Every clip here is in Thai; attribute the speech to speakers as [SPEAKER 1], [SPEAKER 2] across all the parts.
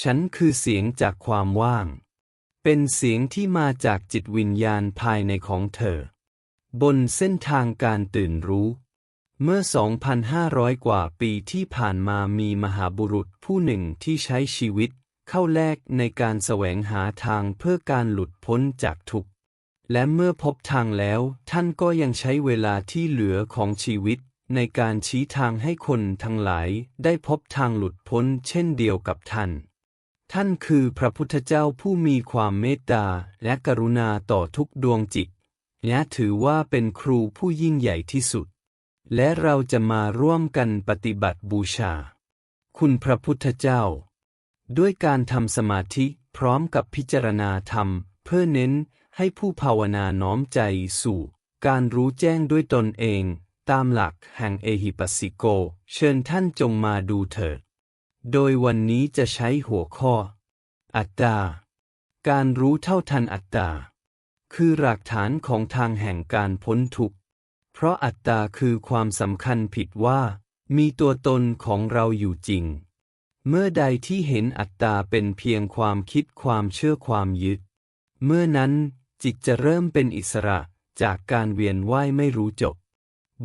[SPEAKER 1] ฉันคือเสียงจากความว่าง เป็นเสียงที่มาจากจิตวิญญาณภายในของเธอ บนเส้นทางการตื่นรู้ เมื่อ 2,500 กว่าปีที่ผ่านมามีมหาบุรุษผู้หนึ่งที่ใช้ชีวิตเข้าแลกในการแสวงหาทางเพื่อการหลุดพ้นจากทุกข์ และเมื่อพบทางแล้วท่านก็ยังใช้เวลาที่เหลือของชีวิตในการชี้ทางให้คนทั้งหลายได้พบทางหลุดพ้นเช่นเดียวกับท่าน ท่านคือพระพุทธเจ้าผู้มีความเมตตาและกรุณาต่อทุกดวงจิตและถือว่าเป็นครูผู้ยิ่งใหญ่ที่สุด และเราจะมาร่วมกันปฏิบัติบูชา คุณพระพุทธเจ้า ด้วยการทำสมาธิพร้อมกับพิจารณาธรรม เพื่อเน้นให้ผู้ภาวนาน้อมใจสู่ การรู้แจ้งด้วยตนเอง ตามหลักแห่งเอหิปัสสิโก เชิญท่านจงมาดูเถิด โดยวันนี้จะใช้หัวข้อ อัตตา การรู้เท่าทันอัตตา คือหลักฐานของทางแห่งการพ้นทุกข์ เพราะอัตตาคือความสำคัญผิดว่า มีตัวตนของเราอยู่จริง เมื่อใดที่เห็นอัตตาเป็นเพียงความคิดความเชื่อความยึด เมื่อนั้นจิตจะเริ่มเป็นอิสระจากการเวียนว่ายไม่รู้จบ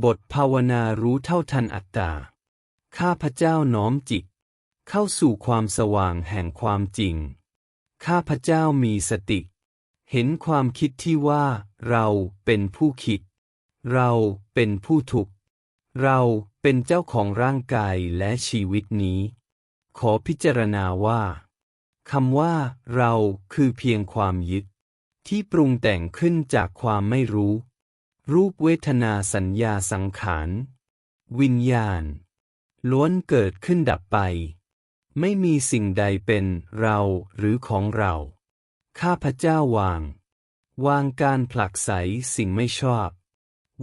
[SPEAKER 1] บทภาวนารู้เท่าทันอัตตา ข้าพเจ้าน้อมจิต เข้าสู่ความสว่างแห่งความจริง ข้าพเจ้ามีสติ เห็นความคิดที่ว่า เราเป็นผู้คิด เราเป็นผู้ถูก เราเป็นเจ้าของร่างกายและชีวิตนี้ ขอพิจารณาว่าคำว่า เราคือเพียงความยึด ที่ปรุงแต่งขึ้นจากความไม่รู้ รูปเวทนาสัญญาสังขาร วิญญาณ ล้วนเกิดขึ้นดับไป ไม่มีสิ่งใดเป็นเราหรือของเรา ข้าพเจ้าวาง วางการผลักไสสิ่งไม่ชอบ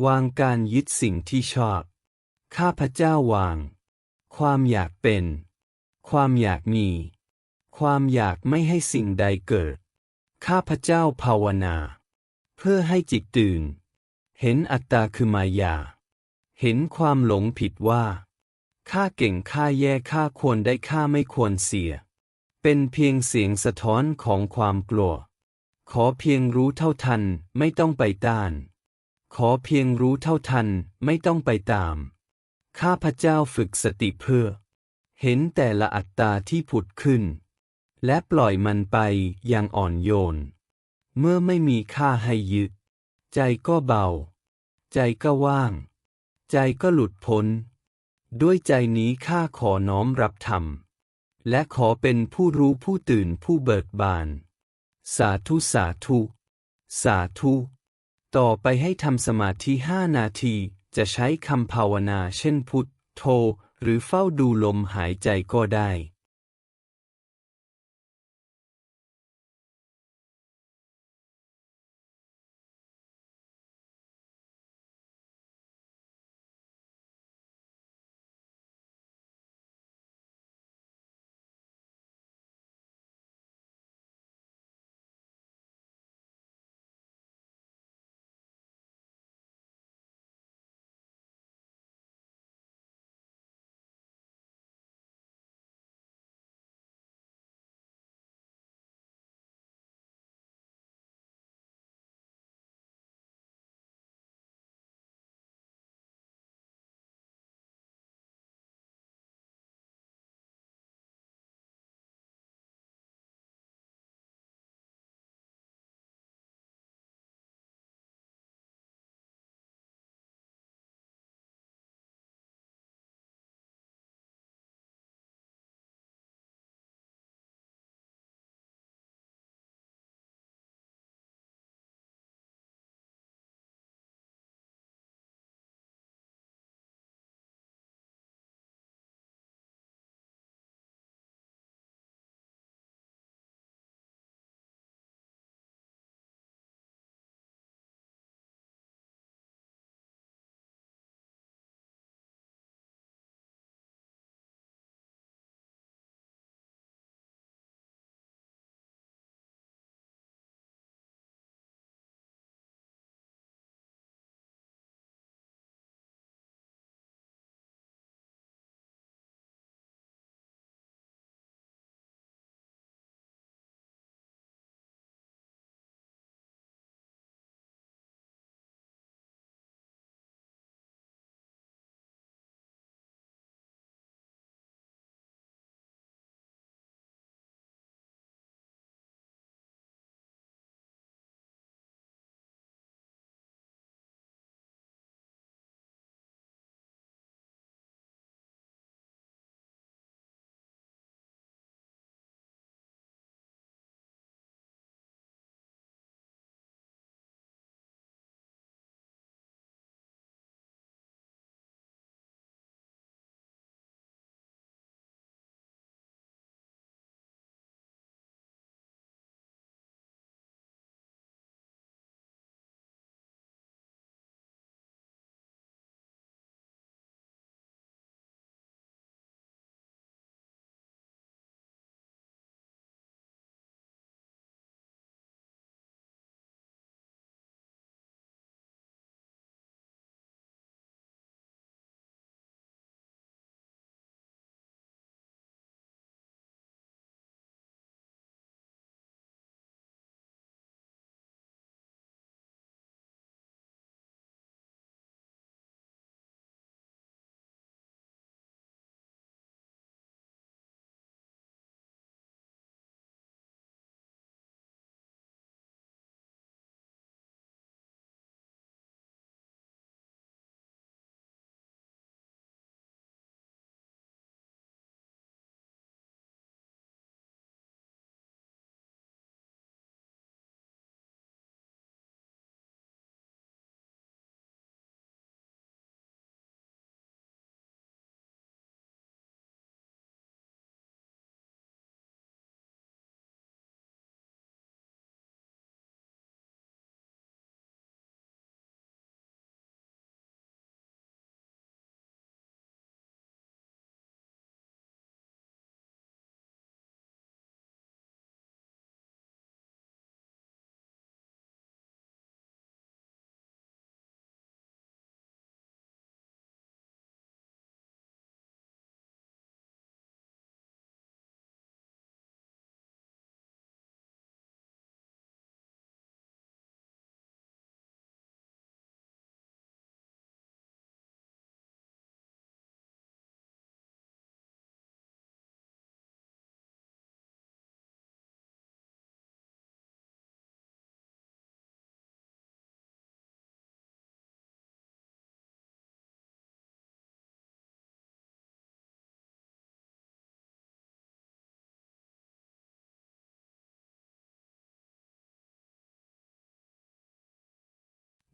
[SPEAKER 1] วางการยึดสิ่งที่ชอบ ข้าพเจ้าวาง ความอยากเป็น ความอยากมี ความอยากไม่ให้สิ่งใดเกิด ข้าพเจ้าภาวนา เพื่อให้จิตตื่น เห็นอัตตาคือมายา เห็นความหลงผิดว่า ข้าเก่งข้าแย่ข้าควรได้ข้าไม่ควรเสีย เป็นเพียงเสียงสะท้อนของความกลัว ขอเพียงรู้เท่าทันไม่ต้องไปต้าน ขอเพียงรู้เท่าทันไม่ต้องไปตาม ข้าพเจ้าฝึกสติเพื่อ เห็นแต่ละอัตตาที่ผุดขึ้น และปล่อยมันไปอย่างอ่อนโยน เมื่อไม่มีค่าให้ยึด ใจก็เบา ใจก็ว่าง ใจก็หลุดพ้น ด้วยใจนี้ข้าขอน้อมรับธรรม และขอเป็นผู้รู้ผู้ตื่นผู้เบิกบาน สาธุสาธุ สาธุ ต่อไปให้ทำสมาธิห้านาที จะใช้คำภาวนาเช่นพุทโธหรือเฝ้าดูลมหายใจก็ได้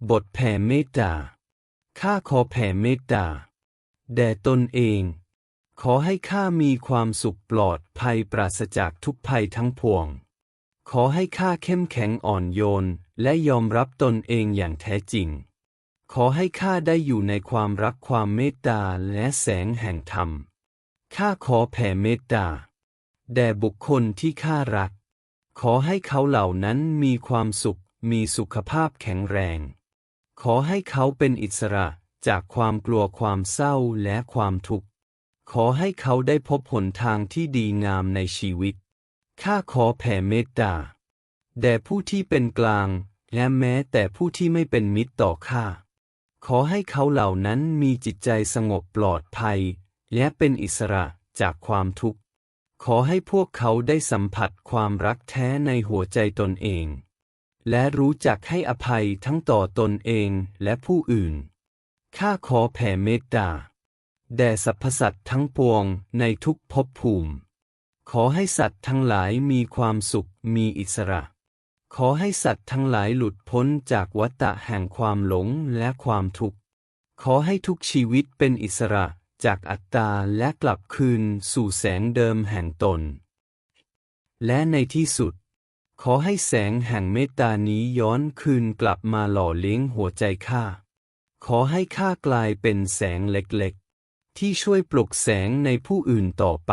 [SPEAKER 1] บทแผ่เมตตา ข้าขอแผ่เมตตา แด่ตนเอง ขอให้ข้ามีความสุขปลอดภัยปราศจากทุกภัยทั้งปวง ขอให้ข้าเข้มแข็งอ่อนโยน และยอมรับตนเองอย่างแท้จริง ขอให้ข้าได้อยู่ในความรักความเมตตาและแสงแห่งธรรม ข้าขอแผ่เมตตา แด่บุคคลที่ข้ารัก ขอให้เขาเหล่านั้นมีความสุข มีสุขภาพแข็งแรง ขอให้เขาเป็นอิสระจากความกลัวความเศร้าและความทุกข์ ขอให้เขาได้พบหนทางที่ดีงามในชีวิต ข้าขอแผ่เมตตา แด่ผู้ที่เป็นกลาง และแม้แต่ผู้ที่ไม่เป็นมิตรต่อข้า ขอให้เขาเหล่านั้นมีจิตใจสงบปลอดภัย และเป็นอิสระจากความทุกข์ ขอให้พวกเขาได้สัมผัสความรักแท้ในหัวใจตนเอง และรู้จักให้อภัยทั้งต่อตนเองและผู้อื่น ข้าขอแผ่เมตตา แด่สรรพสัตว์ทั้งปวงในทุกภพภูมิ ขอให้สัตว์ทั้งหลายมีความสุขมีอิสระ ขอให้สัตว์ทั้งหลายหลุดพ้นจากวัฏฏะแห่งความหลงและความทุกข์ ขอให้ทุกชีวิตเป็นอิสระจากอัตตาและกลับคืนสู่แสงเดิมแห่งตน และในที่สุด ขอให้แสงแห่งเมตตานี้ย้อนคืนกลับมาหล่อเลี้ยงหัวใจข้า ขอให้ข้ากลายเป็นแสงเล็กๆ ที่ช่วยปลุกแสงในผู้อื่นต่อไป